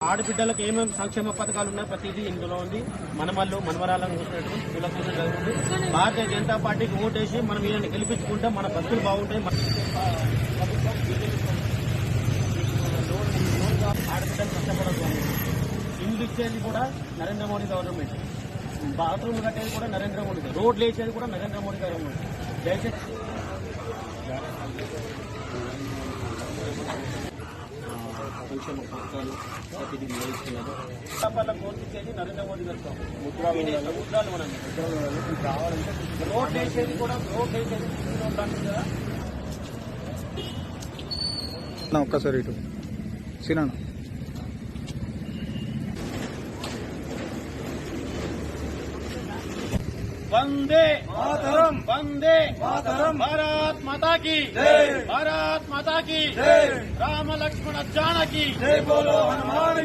ఆడబిడ్డలకు ఏమేమి సంక్షేమ పథకాలు ఉన్నాయి ప్రతిదీ ఇందులో ఉంది. మనమల్లు మనవరాలను చూసినటువంటి కోసం జరుగుతుంది భారతీయ జనతా పార్టీకి ఓటేసి మనం ఈయన గెలిపించుకుంటే మన బతుకులు బాగుంటాయి. మన ఆడబిడ్డలు కష్టపడదు ఇల్లు ఇచ్చేది కూడా నరేంద్ర మోడీ గవర్నమెంట్. బాత్రూమ్ కట్టేది కూడా నరేంద్ర మోడీ రోడ్లు వేసేది కూడా నరేంద్ర మోడీ గవర్నమెంట్. దయచేసి సంక్షేమ పథకాలు ప్రతిదీ నిర్వహిస్తున్నారు వ్యాపారాల కోర్టించేది నరేంద్ర మోడీ ముద్రాలు మనం కావాలంటే వేసేది కూడా వేసేది కదా ఒక్కసారి ఇటు. సినానా वंदे मातरम। वंदे मातरम। भारत माता की। जय। भारत माता की। जय। राम लक्ष्मण अज्जान की। जय बोलो हनुमान